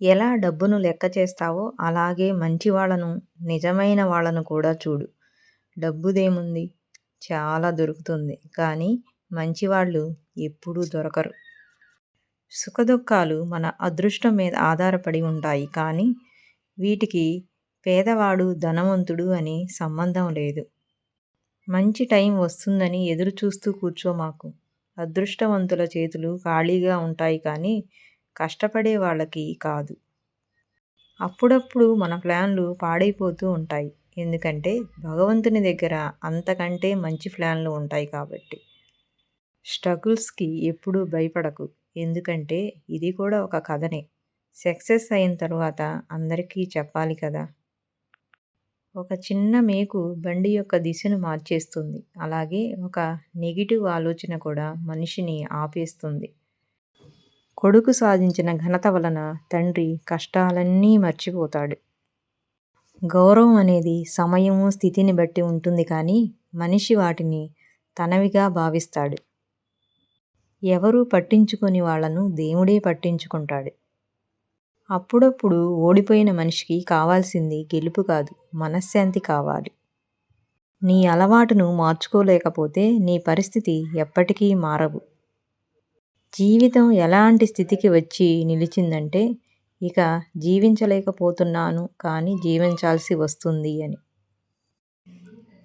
ఎలా డబ్బును లెక్క చేస్తావో అలాగే మంచి వాళ్ళను నిజమైన వాళ్ళను కూడా చూడు. డబ్బుదేముంది? చాలా దొరుకుతుంది. కానీ మంచివాళ్ళు ఎప్పుడూ దొరకరు. సుఖదుఖాలు మన అదృష్టం మీద ఆధారపడి ఉంటాయి. కానీ వీటికి పేదవాడు ధనవంతుడు అని సంబంధం లేదు. మంచి టైం వస్తుందని ఎదురు చూస్తూ కూర్చోమాకు అదృష్టవంతుల చేతులు ఖాళీగా ఉంటాయి కానీ కష్టపడే వాళ్ళకి కాదు. అప్పుడప్పుడు మన ప్లాన్లు పాడైపోతూ ఉంటాయి. ఎందుకంటే భగవంతుని దగ్గర అంతకంటే మంచి ప్లాన్లు ఉంటాయి కాబట్టి. స్ట్రగుల్స్కి ఎప్పుడూ భయపడకు. ఎందుకంటే ఇది కూడా ఒక కథనే. సక్సెస్ అయిన తర్వాత అందరికీ చెప్పాలి కదా. ఒక చిన్న మేకు బండి యొక్క దిశను మార్చేస్తుంది. అలాగే ఒక నెగిటివ్ ఆలోచన కూడా మనిషిని ఆపేస్తుంది. కొడుకు సాధించిన ఘనత వలన తండ్రి కష్టాలన్నీ మర్చిపోతాడు. గౌరవం అనేది సమయము స్థితిని బట్టి ఉంటుంది కానీ మనిషి వాటిని తనవిగా భావిస్తాడు. ఎవరూ పట్టించుకొని వాళ్ళను దేవుడే పట్టించుకుంటాడు. అప్పుడప్పుడు ఓడిపోయిన మనిషికి కావాల్సింది గెలుపు కాదు మనశ్శాంతి కావాలి. నీ అలవాటును మార్చుకోలేకపోతే నీ పరిస్థితి ఎప్పటికీ మారవు. జీవితం ఎలాంటి స్థితికి వచ్చి నిలిచిందంటే ఇక జీవించలేకపోతున్నాను కానీ జీవించాల్సి వస్తుంది అని.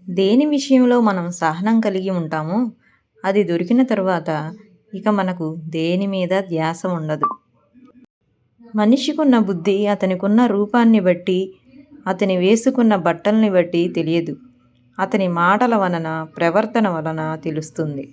దేని విషయంలో మనం సహనం కలిగి ఉంటామో అది దొరికిన తర్వాత ఇక మనకు దేని మీద ధ్యాస ఉండదు. మనిషికున్న బుద్ధి అతనికున్న రూపాన్ని బట్టి అతని వేసుకున్న బట్టల్ని బట్టి తెలియదు. అతని మాటల వలన ప్రవర్తన వలన తెలుస్తుంది.